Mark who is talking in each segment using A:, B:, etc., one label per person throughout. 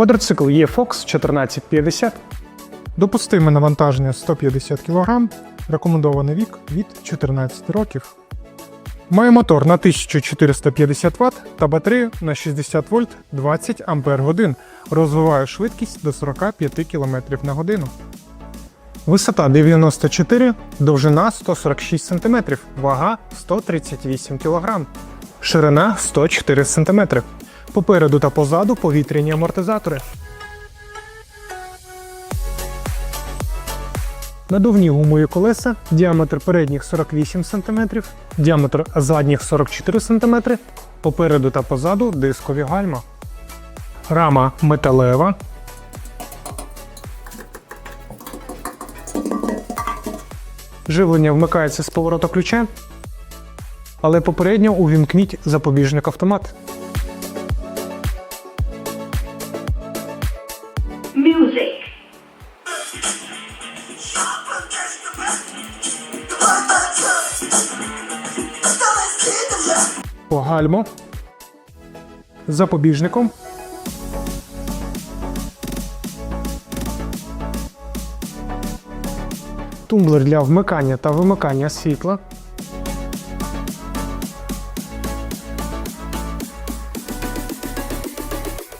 A: Квадроцикл E-Fox 1450.
B: Допустиме навантаження 150 кг, рекомендований вік від 14 років. Має мотор на 1450 Вт та батарею на 60 вольт 20 Ампер годин. Розвиває швидкість до 45 км на годину. Висота 94, довжина 146 см, вага 138 кг, ширина 104 см. Попереду та позаду повітряні амортизатори. Надувні гумові колеса, діаметр передніх 48 см, діаметр задніх 44 см, попереду та позаду дискові гальма. Рама металева. Живлення вмикається з поворота ключа, але попередньо увімкніть запобіжник автомат. По гальму. З запобіжником. Тумблер для вмикання та вимикання світла.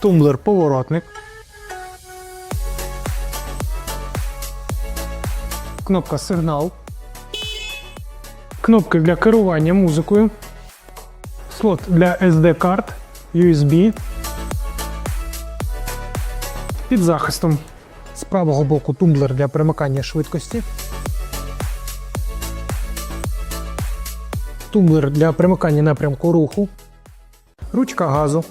B: Тумблер поворотник. Кнопка сигнал. Кнопки для керування музикою. Слот для SD карт, USB. Під захистом з правого боку тумблер для перемикання швидкості. Тумблер для перемикання напрямку руху. Ручка газу.